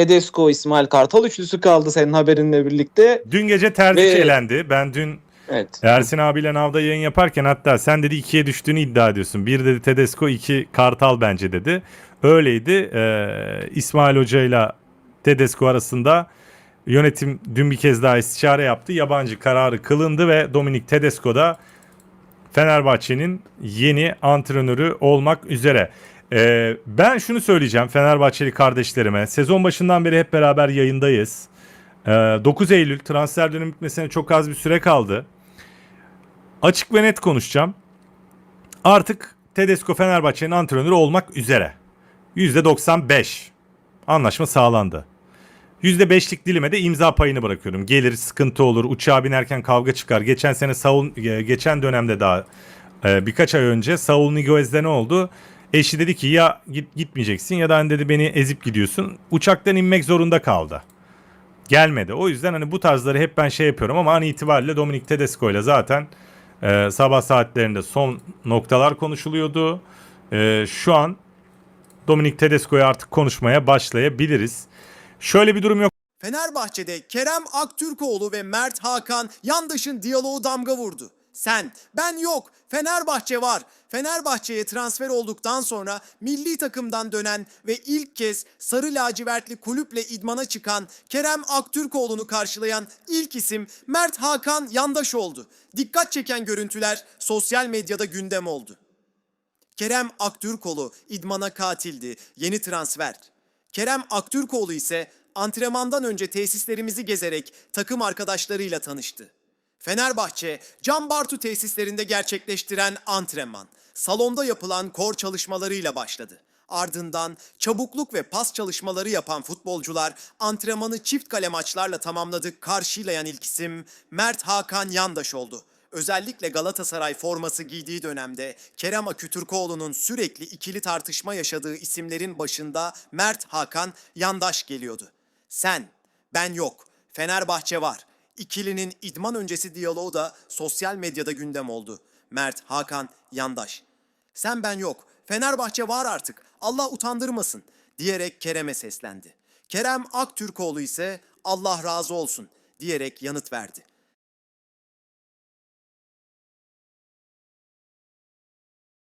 Tedesco, İsmail Kartal üçlüsü kaldı senin haberinle birlikte. Dün gece Terzic Ve- elendi. Ben dün Evet. Ersin abiyle Nav'da yayın yaparken hatta sen dedi ikiye düştüğünü iddia ediyorsun. Bir dedi Tedesco, iki Kartal bence dedi. Öyleydi. Ee, İsmail Hoca ile Tedesco arasında yönetim dün bir kez daha istişare yaptı. Yabancı kararı kılındı ve Dominik Tedesco da Fenerbahçe'nin yeni antrenörü olmak üzere. Ee, ben şunu söyleyeceğim Fenerbahçeli kardeşlerime. Sezon başından beri hep beraber yayındayız. Ee, 9 Eylül transfer dönemi bitmesine çok az bir süre kaldı. Açık ve net konuşacağım. Artık Tedesco Fenerbahçe'nin antrenörü olmak üzere. %95 anlaşma sağlandı. %5'lik dilime de imza payını bırakıyorum. Gelir, sıkıntı olur, uçağa binerken kavga çıkar. Geçen sene Saul, e, geçen dönemde daha e, birkaç ay önce Saul Niguez'de ne oldu? Eşi dedi ki ya git, gitmeyeceksin ya da hani dedi beni ezip gidiyorsun. Uçaktan inmek zorunda kaldı. Gelmedi. O yüzden hani bu tarzları hep ben şey yapıyorum ama an itibariyle Dominik Tedesco ile zaten e, sabah saatlerinde son noktalar konuşuluyordu. E, şu an Dominik Tedesco'ya artık konuşmaya başlayabiliriz. Şöyle bir durum yok. Fenerbahçe'de Kerem Aktürkoğlu ve Mert Hakan yandaşın diyaloğu damga vurdu. Sen, ben yok, Fenerbahçe var. Fenerbahçe'ye transfer olduktan sonra milli takımdan dönen ve ilk kez sarı lacivertli kulüple idmana çıkan Kerem Aktürkoğlu'nu karşılayan ilk isim Mert Hakan yandaş oldu. Dikkat çeken görüntüler sosyal medyada gündem oldu. Kerem Aktürkoğlu idmana katildi. Yeni transfer. Kerem Aktürkoğlu ise antrenmandan önce tesislerimizi gezerek takım arkadaşlarıyla tanıştı. Fenerbahçe, Can Bartu tesislerinde gerçekleştiren antrenman, salonda yapılan kor çalışmalarıyla başladı. Ardından çabukluk ve pas çalışmaları yapan futbolcular antrenmanı çift kale maçlarla tamamladı. Karşılayan ilk isim Mert Hakan Yandaş oldu. Özellikle Galatasaray forması giydiği dönemde Kerem Akütürkoğlu'nun sürekli ikili tartışma yaşadığı isimlerin başında Mert Hakan Yandaş geliyordu. Sen, ben yok, Fenerbahçe var. İkilinin idman öncesi diyaloğu da sosyal medyada gündem oldu. Mert Hakan Yandaş. Sen ben yok, Fenerbahçe var artık, Allah utandırmasın diyerek Kerem'e seslendi. Kerem Aktürkoğlu ise Allah razı olsun diyerek yanıt verdi.